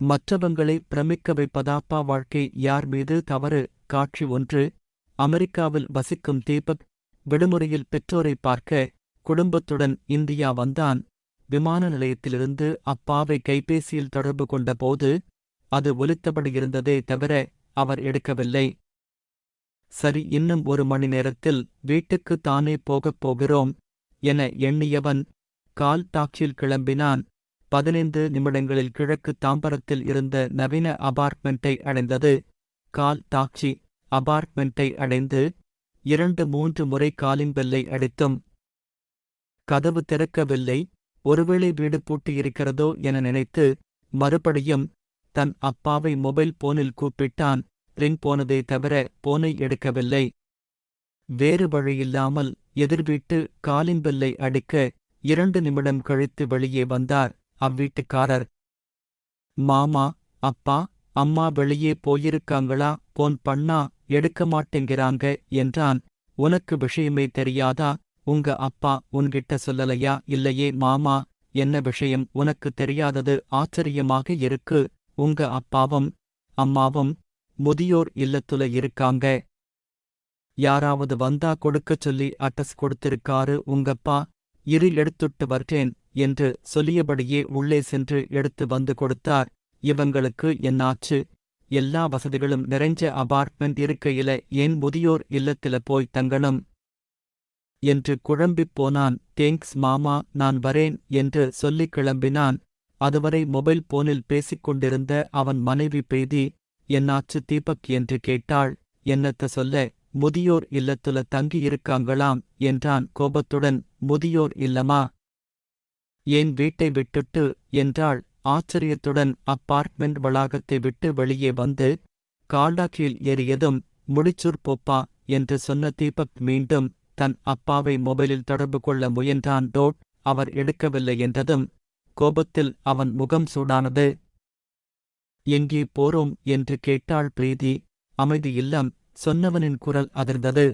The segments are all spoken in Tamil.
மற்றவங்களை பிரமிக்க வைப்பதாப்பா வாழ்க்கை யார் மீது? தவறு. காட்சி ஒன்று. அமெரிக்காவில் வசிக்கும் தீபக் விடுமுறையில் பெற்றோரை பார்க்க குடும்பத்துடன் இந்தியா வந்தான். விமான நிலையத்திலிருந்து அப்பாவை கைபேசியில் தொடர்பு கொண்டபோது அது ஒலித்தபடி இருந்ததே தவிர அவர் எடுக்கவில்லை. சரி இன்னும் ஒரு மணி நேரத்தில் வீட்டுக்கு தானே போகப் போகிறோம் என எண்ணியவன் கால் டாக்சியில் கிளம்பினான். பதினைந்து நிமிடங்களில் கிழக்கு தாம்பரத்தில் இருந்த நவீன அபார்ட்மெண்ட்டை அடைந்தது. கால் டாக்ஸி அபார்ட்மெண்ட்டை அடைந்து இரண்டு மூன்று முறை காலின் பெல்லை அடித்தும் கதவு திறக்கவில்லை ஒருவேளை வீடு பூட்டியிருக்கிறதோ என நினைத்து மறுபடியும் தன் அப்பாவை மொபைல் போனில் கூப்பிட்டான். ரிங் போனதே தவிர போனை எடுக்கவில்லை. வேறு வழியில்லாமல் எதிர்வீட்டு காலின் பெல்லை அடிக்க இரண்டு நிமிடம் கழித்து வெளியே வந்தார். அவ்வீட்டுக்காரர். மாமா அப்பா அம்மா வெளியே போயிருக்காங்களா? போன் பண்ணா எடுக்க மாட்டேங்கிறாங்க என்றான். உனக்கு விஷயமே தெரியாதா? உங்க அப்பா உன்கிட்ட சொல்லலையா? இல்லையே மாமா என்ன விஷயம்? உனக்கு தெரியாதது ஆச்சரியமாக இருக்கு. உங்க அப்பாவும் அம்மாவும் முதியோர் இல்லத்துல இருக்காங்க. யாராவது வந்தா கொடுக்கச் சொல்லி அட்டஸ் கொடுத்திருக்காரு உங்கப்பா. இரு எடுத்துட்டு வர்றேன் என்று சொல்லியபடியே உள்ளே சென்று எடுத்து வந்து கொடுத்தார். இவங்களுக்கு என்னாச்சு எல்லா வசதிகளும் நிறைஞ்ச அபார்ட்மெண்ட் இருக்கையில ஏன் முதியோர் இல்லத்தில போய் தங்கணும் என்று குழம்பிப் போனான். தேங்க்ஸ் மாமா நான் வரேன் என்று சொல்லிக் கிளம்பினான். அதுவரை மொபைல் போனில் பேசிக் கொண்டிருந்த அவன் மனைவி பெய்தி என்னாச்சு தீபக் என்று கேட்டாள். என்னத்த சொல்ல முதியோர் இல்லத்துல தங்கியிருக்காங்களாம் என்றான் கோபத்துடன். முதியோர் இல்லமா? ஏன் வீட்டை விட்டுட்டு? என்றாள். ஆச்சரியத்துடன் அப்பார்ட்மெண்ட் வளாகத்தை விட்டு வெளியே வந்து கால்டாக்கியில் ஏறியதும் முடிச்சூர் போப்பா என்று சொன்ன தீபக் மீண்டும் தன் அப்பாவை மொபைலில் தொடர்பு கொள்ள முயன்றான். டோட் அவர் எடுக்கவில்லை என்றதும் கோபத்தில் அவன் முகம் சூடானது. எங்கே போறோம்? என்று கேட்டாள் பிரீதி. அமைதி இல்லம் சொன்னவனின் குரல் அதிர்ந்தது.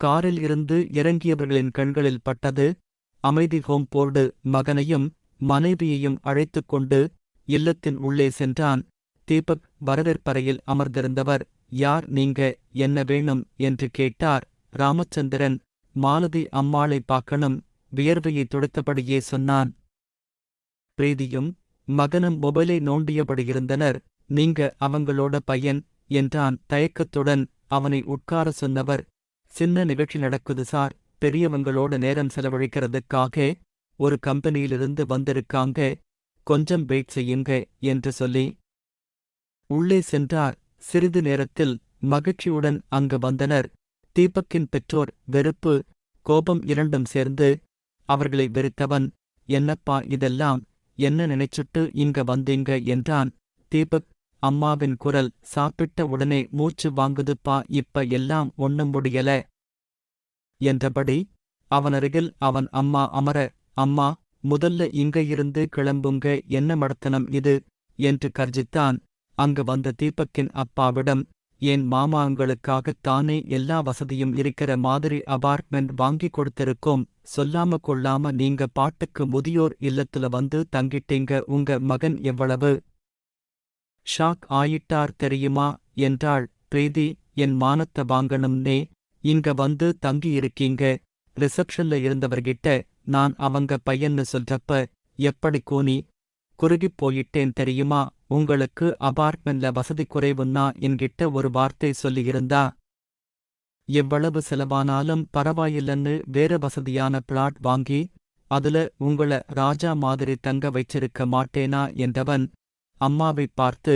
காரில் இருந்து இறங்கியவர்களின் கண்களில் பட்டது. அமைதி ஹோம் போர்டு மகனையும் மனைவியையும் அழைத்துக் கொண்டு இல்லத்தின் உள்ளே சென்றான். தீபக் வரவேற்பறையில் அமர்ந்திருந்தவர் யார் நீங்க? என்ன வேணும்? என்று கேட்டார். ராமச்சந்திரன் மாலதி அம்மாளை பார்க்கணும். வியர்வையை துடைத்தபடியே சொன்னான். பிரீதியும் மகனும் மொபைலை நோண்டியபடி இருந்தனர். நீங்க அவங்களோட பையன் என்றான் தயக்கத்துடன் அவனை உட்கார சொன்னவர். சின்ன நிகழ்ச்சி நடக்குது சார். பெரியவங்களோட நேரம் செலவழிக்கிறதுக்காக ஒரு கம்பெனியிலிருந்து வந்திருக்காங்க. கொஞ்சம் வெயிட் செய்யுங்க என்று சொல்லி உள்ளே சென்றார். சிறிது நேரத்தில் மகிழ்ச்சியுடன் அங்கு வந்தனர். தீபக்கின் பெற்றோர் வெறுப்பு கோபம் இரண்டும் சேர்ந்து அவர்களை வெறுத்தவன் என்னப்பா இதெல்லாம் என்ன நினைச்சுட்டு இங்க வந்தீங்க? என்றான். தீபக் அம்மாவின் குரல் சாப்பிட்ட உடனே மூச்சு வாங்குதுப்பா இப்ப எல்லாம் ஒண்ணும் முடியல. என்றபடி அவனருகில் அவன் அம்மா அமர அம்மா முதல்ல இங்க இருந்து கிளம்புங்க என்ன மடத்தனம் இது? என்று கர்ஜித்தான் அங்கு வந்த தீபக்கின் அப்பாவிடம் என் மாமாங்களுக்காகத் தானே எல்லா வசதியும் இருக்கிற மாதிரி அபார்ட்மெண்ட் வாங்கி கொடுத்திருக்கோம் சொல்லாம கொள்ளாம நீங்க பாட்டுக்கு முதியோர் இல்லத்துல வந்து தங்கிட்டீங்க உங்க மகன் எவ்வளவு? ஷாக் ஆயிட்டார் தெரியுமா? என்றாள் பிரீதி என் மானத்த வாங்கணும்னே இங்க வந்து தங்கியிருக்கீங்க. ரிசப்ஷன்ல இருந்தவர்கிட்ட நான் அவங்க பையன்னு சொல்றப்ப எப்படி கூனி குறுகிப் போயிட்டேன் தெரியுமா? உங்களுக்கு அபார்ட்மெண்ட்ல வசதி குறைவுன்னா என்கிட்ட ஒரு வார்த்தை சொல்லியிருந்தா? எவ்வளவு செலவானாலும் பரவாயில்லன்னு வேற வசதியான பிளாட் வாங்கி அதுல உங்கள ராஜா மாதிரி தங்க வைச்சிருக்க மாட்டேனா? என்றவன் அம்மாவைப் பார்த்து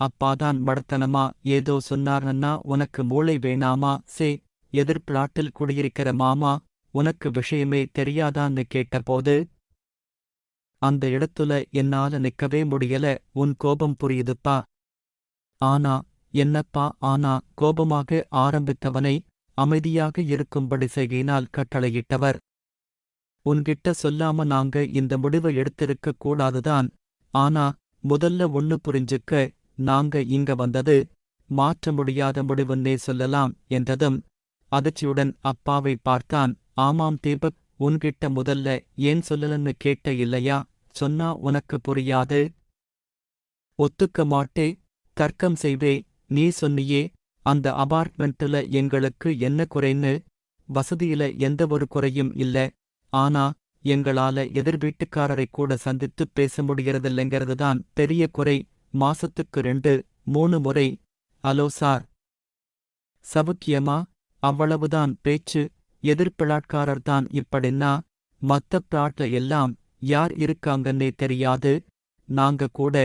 அப்பாதான் மடத்தனமா ஏதோ சொன்னார்னா உனக்கு மூளை வேணாமா? சே எதிர் பிளாட்டில் குடியிருக்கிற மாமா உனக்கு விஷயமே தெரியாதான்னு கேட்டபோது அந்த இடத்துல என்னால நிக்கவே முடியல உன் கோபம் புரியுதுப்பா. ஆனா என்னப்பா ஆனா கோபமாக ஆரம்பித்தவனை அமைதியாக இருக்கும்படி செய்கையினால் கட்டளையிட்டவர். உன்கிட்ட சொல்லாம நாங்க இந்த முடிவை எடுத்திருக்க கூடாதுதான். ஆனா முதல்ல ஒன்னு புரிஞ்சுக்க நாங்க இங்க வந்தது மாற்ற முடியாத முடிவுன்னே சொல்லலாம் என்றதும் அதிர்ச்சியுடன் அப்பாவை பார்த்தான். ஆமாம் தீபக் உன்கிட்ட முதல்ல ஏன் சொல்லலன்னு கேட்ட இல்லையா? சொன்னா உனக்கு புரியாது. ஒத்துக்க மாட்டே. தர்க்கம் செய்வே. நீ சொன்னியே. அந்த அபார்ட்மெண்ட்ல எங்களுக்கு என்ன குறைன்னு? வசதியில எந்த ஒரு குறையும் இல்ல. ஆனா எங்களால எதிர் வீட்டுக்காரரை கூட சந்தித்து பேச முடியறதில்லைங்கிறது தான் பெரிய குறை. மாசத்துக்கு ரெண்டு மூணு முறை. Hello sir. சவுக்கியமா? அவ்வளவுதான் பேச்சு எதிர்பிளாட்காரர்தான் இப்படின்னா மத்த பிளாட்ல எல்லாம் யார் இருக்காங்கன்னே தெரியாது. நாங்க கூட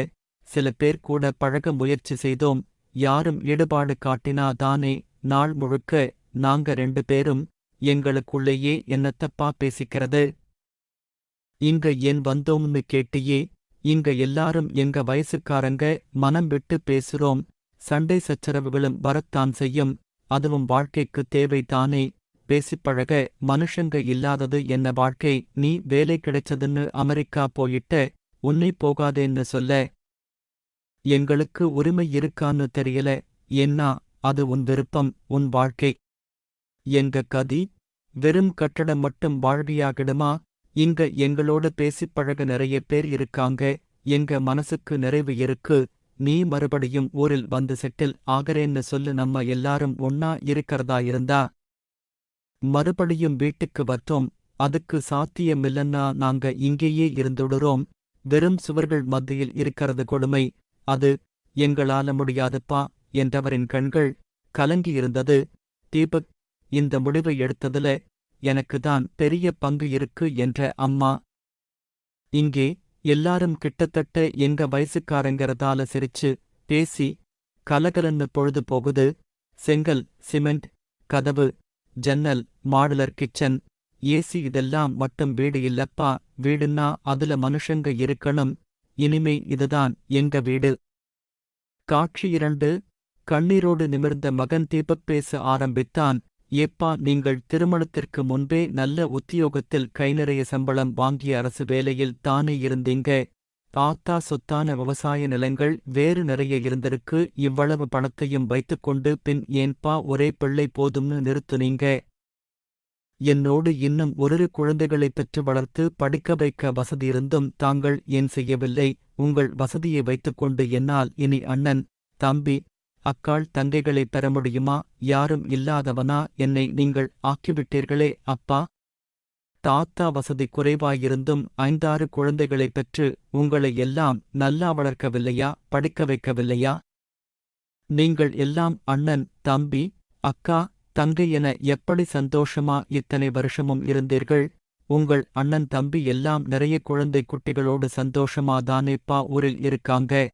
சில பேர் கூட பழக முயற்சி செய்தோம் யாரும் ஈடுபாடு காட்டினா தானே நாள் முழுக்க நாங்க ரெண்டு பேரும் எங்களுக்குள்ளேயே என்னத்தப்பா பேசிக்கிறது? இங்க ஏன் வந்தோம்னு கேட்டியே இங்க எல்லாரும் எங்க வயசுக்காரங்க மனம் விட்டு பேசுறோம் சண்டை சச்சரவுகளும் வரத்தான் செய்யும் அதுவும் வாழ்க்கைக்கு தேவைதானே? பேசிப் பழக மனுஷங்க இல்லாதது என்ன வாழ்க்கை? நீ வேலை கிடைச்சதுன்னு அமெரிக்கா போயிட்ட உன்னை போகாதேன்னு சொல்ல. எங்களுக்கு உரிமை இருக்கான்னு தெரியல. என்ன அது உன் விருப்பம் உன் வாழ்க்கை. எங்க கதி? வெறும் கட்டடம் மட்டும் வாழ்வியாகிடுமா? இங்க எங்களோட பேசிப் பழக நிறைய பேர் இருக்காங்க. எங்க மனசுக்கு நிறைவு இருக்கு. நீ மறுபடியும் ஊரில் வந்து செட்டில் ஆகறேன்னு சொல்லு நம்ம எல்லாரும் ஒன்னா இருக்கிறதா இருந்தா? மறுபடியும் வீட்டுக்கு வர்த்தோம் அதுக்கு சாத்தியமில்லன்னா நாங்க இங்கேயே இருந்துடுறோம். வெறும் சுவர்கள் மத்தியில் இருக்கிறது கொடுமை. அது எங்களால முடியாதுப்பா என்றவரின் கண்கள் கலங்கியிருந்தது தீபக் இந்த முடிவை எடுத்ததுல எனக்கு தான் பெரிய பங்கு இருக்கு என்ற அம்மா. இங்கே எல்லாரும் கிட்டத்தட்ட எங்க வயசுக்காரங்கிறதால சிரிச்சு பேசி கலகலன்னு பொழுது போகுது. செங்கல் சிமெண்ட் கதவு ஜன்னல் மாடுலர் கிச்சன் ஏசி இதெல்லாம் மட்டும் வீடு இல்லப்பா வீடுன்னா அதுல மனுஷங்க இருக்கணும். இனிமே இதுதான் எங்க வீடு. காட்சி இரண்டு கண்ணீரோடு நிமிர்ந்த மகன் தீபக் பேச ஆரம்பித்தான். ஏப்பா நீங்கள் திருமணத்திற்கு முன்பே நல்ல உத்தியோகத்தில் கை நிறைய சம்பளம் வாங்கிய அரசு வேலையில் தானே இருந்தீங்க. தாத்தா சொத்தான விவசாய நிலங்கள் வேறு நிறைய இருந்திருக்கு. இவ்வளவு பணத்தையும் வைத்துக்கொண்டு பின் ஏன்பா ஒரே பிள்ளை போதும்னு நிறுத்துனீங்க? என்னோடு இன்னும் ஒரு குழந்தைகளைப் பெற்று வளர்த்து படிக்க வைக்க வசதியிருந்தும் தாங்கள் ஏன் செய்யவில்லை? உங்கள் வசதியை வைத்துக்கொண்டு என்னால் இனி அண்ணன் தம்பி அக்காள் தங்கைகளை பெற முடியுமா? யாரும் இல்லாதவனா? என்னை நீங்கள் ஆக்கிவிட்டீர்களே அப்பா. தாத்தா வசதி குறைவாயிருந்தும் ஐந்தாறு குழந்தைகளைப் பெற்று உங்களை எல்லாம் நல்லா வளர்க்கவில்லையா? படிக்க வைக்கவில்லையா? நீங்கள் எல்லாம் அண்ணன் தம்பி அக்கா தங்கை என எப்படி சந்தோஷமா இத்தனை வருஷமும் இருந்தீர்கள்? உங்கள் அண்ணன் தம்பி எல்லாம் நிறைய குழந்தை குட்டிகளோடு சந்தோஷமா தானேப்பா ஊரில் இருக்காங்க.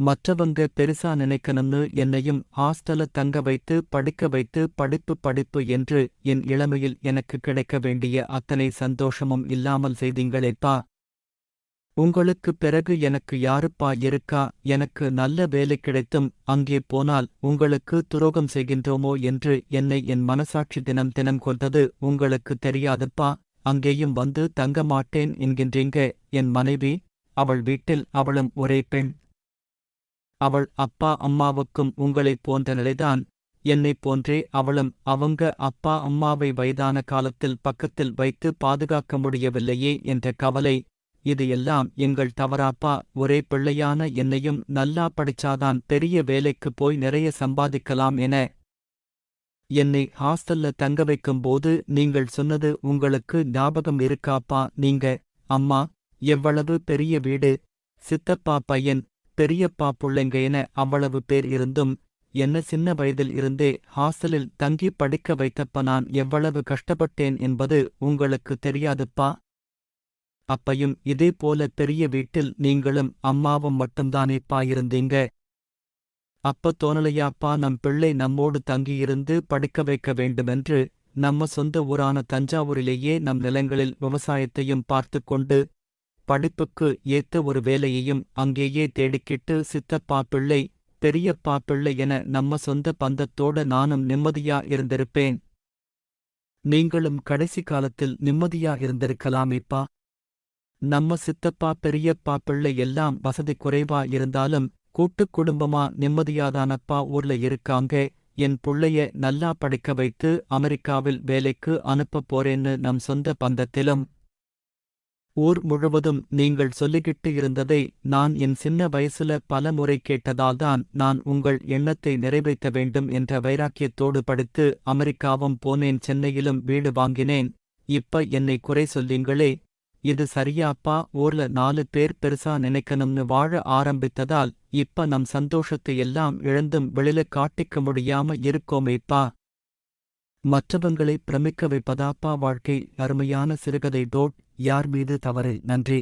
மற்றவங்க பெருசா நினைக்கணும்னு என்னையும் ஹாஸ்டல தங்க வைத்து படிக்க வைத்து படிப்பு படிப்பு என்று என் இளமையில் எனக்கு கிடைக்க வேண்டிய அத்தனை சந்தோஷமும் இல்லாமல் செய்தீங்களேப்பா உங்களுக்கு பிறகு எனக்கு யாருப்பா இருக்கா? எனக்கு நல்ல வேலை கிடைத்தும் அங்கே போனால் உங்களுக்கு துரோகம் செய்கின்றோமோ என்று என்னை என் மனசாட்சி தினம் தினம் கொண்டது உங்களுக்கு தெரியாதுப்பா? அங்கேயும் வந்து தங்க மாட்டேன் என்கின்றீங்க என் மனைவி? அவள் வீட்டில் அவளும் ஒரே பெண். அவள் அப்பா அம்மாவுக்கும் உங்களைப் போன்ற நிலைதான். என்னைப் போன்றே அவளும் அவங்க அப்பா அம்மாவை வயதான காலத்தில் பக்கத்தில் வைத்து பாதுகாக்க முடியவில்லையே என்ற கவலை. இது எல்லாம் எங்கள் தவறாப்பா. ஒரே பிள்ளையான என்னையும் நல்லா படிச்சாதான் பெரிய வேலைக்குப் போய் நிறைய சம்பாதிக்கலாம் என. என்னை ஹாஸ்டல்ல தங்க வைக்கும்போது நீங்கள் சொன்னது உங்களுக்கு ஞாபகம் இருக்காப்பா? நீங்க அம்மா எவ்வளவு பெரிய வீடு? சித்தப்பா பையன் பெரியப்பா புள்ளைங்க என அவ்வளவு பேர் இருந்தும் என்ன சின்ன வயதில் இருந்தே ஹாஸ்டலில் தங்கி படிக்க வைத்தப்ப நான் எவ்வளவு கஷ்டப்பட்டேன் என்பது உங்களுக்கு தெரியாதுப்பா? அப்பையும் இதே போல பெரிய வீட்டில் நீங்களும் அம்மாவும் மட்டும்தானேப்பா இருந்தீங்க? அப்ப தோணலையாப்பா நம் பிள்ளை நம்மோடு தங்கியிருந்து படிக்க வைக்க வேண்டுமென்று நம்ம சொந்த ஊரான தஞ்சாவூரிலேயே நம் நிலங்களில் விவசாயத்தையும் பார்த்து கொண்டு படிப்புக்கு ஏத்த ஒரு வேலையையும் அங்கேயே தேடிக்கிட்டு சித்தப்பா பிள்ளை பெரியப்பா பிள்ளை என நம்ம சொந்த பந்தத்தோட நானும் நிம்மதியா இருந்திருப்பேன். நீங்களும் கடைசி காலத்தில் நிம்மதியா இருந்திருக்கலாமேப்பா. நம்ம சித்தப்பா பெரியப்பா பிள்ளை எல்லாம் வசதி குறைவா இருந்தாலும் கூட்டுக் குடும்பமா நிம்மதியாதானப்பா ஊர்ல இருக்காங்க. என் புள்ளைய நல்லா படிக்க வைத்து அமெரிக்காவில் வேலைக்கு அனுப்பப் போறேன்னு நம் சொந்த பந்தத்திலும் ஊர் முழுவதும் நீங்கள் சொல்லிக்கிட்டு இருந்ததை நான் என் சின்ன வயசுல பல முறை கேட்டதால்தான் நான் உங்கள் எண்ணத்தை நிறைவேற்ற வேண்டும் என்ற வைராக்கியத்தோடு படித்து அமெரிக்காவும் போனேன் சென்னையிலும் வீடு வாங்கினேன். இப்ப என்னை குறை சொல்லிங்களே இது சரியாப்பா ஊர்ல நாலு பேர் பெருசா நினைக்கணும்னு வாழ ஆரம்பித்ததால் இப்ப நம் சந்தோஷத்தை எல்லாம் இழந்தும் வெளியில காட்டிக்க முடியாம இருக்கோமேப்பா மற்றவங்களை பிரமிக்க வைப்பதாப்பா வாழ்க்கை. அருமையான சிறுகதை டோட் யார் மீது தவறு? நன்றி.